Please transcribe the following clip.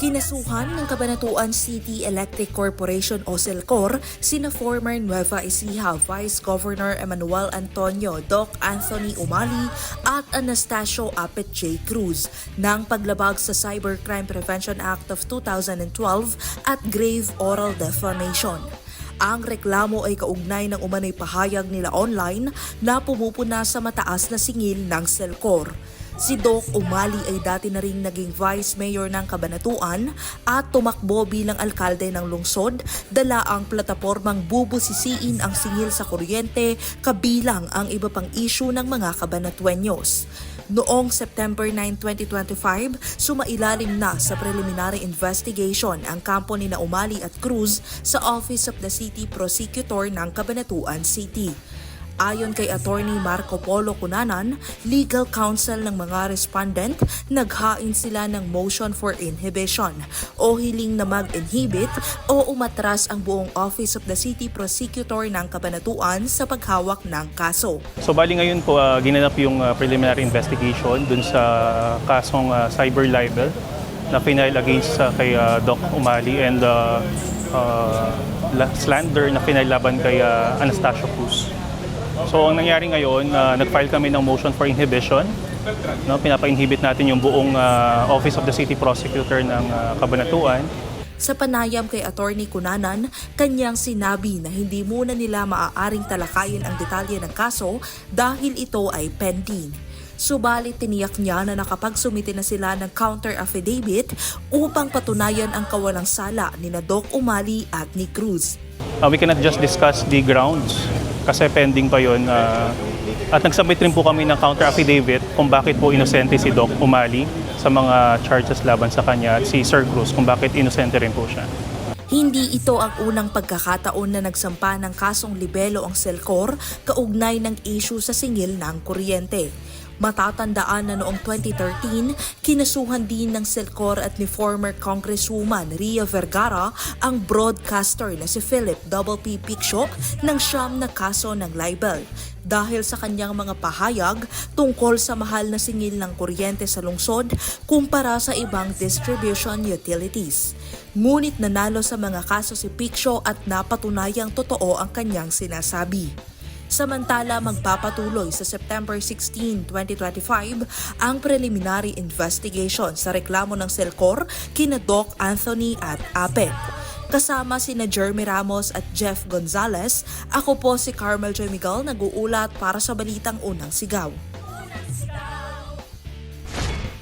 Kinasuhan ng Cabanatuan City Electric Corporation o CELCOR sina former Nueva Ecija Vice Governor Emmanuel Antonio Doc Anthony Umali at Anastasio Apet J. Cruz ng paglabag sa Cybercrime Prevention Act of 2012 at grave oral defamation. Ang reklamo ay kaugnay ng umano'y pahayag nila online na pumupuna sa mataas na singil ng Selcor. Si Doc Umali ay dati na ring naging Vice Mayor ng Kabanatuan at tumakbo bilang alkalde ng lungsod, dala ang platapormang bubusisiin ang singil sa kuryente kabilang ang iba pang issue ng mga Kabanatuenyos. Noong September 9, 2025, sumailalim na sa preliminary investigation ang kampo ni na Umali at Cruz sa Office of the City Prosecutor ng Cabanatuan City. Ayon kay Attorney Marco Polo Cunanan, legal counsel ng mga respondent, naghain sila ng motion for inhibition o hiling na mag-inhibit o umatras ang buong Office of the City Prosecutor ng Kabanatuan sa paghawak ng kaso. So bali ngayon po ah, ginanap yung ah, preliminary investigation dun sa kasong ah, cyber libel na final against sa kay ah, Doc Umali and uh, uh, la- slander na final laban kay ah, Anastasio Cruz. So ang nangyari ngayon, ah, nag-file kami ng motion for inhibition. No, pinapa-inhibit natin yung buong ah, Office of the City Prosecutor ng ah, Kabanatuan. Sa panayam kay Attorney Cunanan, kanyang sinabi na hindi muna nila maaaring talakayin ang detalye ng kaso dahil ito ay pending. Subalit tiniyak niya na nakapagsumite na sila ng counter affidavit upang patunayan ang kawalang sala ni na Doc Umali at ni Cruz. Uh, we cannot just discuss the grounds kasi pending pa yon. uh, at nagsubmit rin po kami ng counter affidavit kung bakit po inosente si Doc Umali sa mga charges laban sa kanya at si Sir Cruz kung bakit inosente rin po siya. Hindi ito ang unang pagkakataon na nagsampa ng kasong libelo ang Selcor kaugnay ng issue sa singil ng kuryente. Matatandaan na noong 2013, kinasuhan din ng Selcor at ni former Congresswoman Ria Vergara ang broadcaster na si Philip Double P. Piccio ng siyam na kaso ng libel dahil sa kanyang mga pahayag tungkol sa mahal na singil ng kuryente sa lungsod kumpara sa ibang distribution utilities. Ngunit nanalo sa mga kaso si Piccio at napatunayang totoo ang kanyang sinasabi. Samantala, magpapatuloy sa September 16, 2025 ang preliminary investigation sa reklamo ng Selcor kina Doc Anthony at APEC. Kasama sina Jeremy Ramos at Jeff Gonzalez, ako po si Carmel Joy Miguel nag-uulat para sa Balitang Unang Sigaw.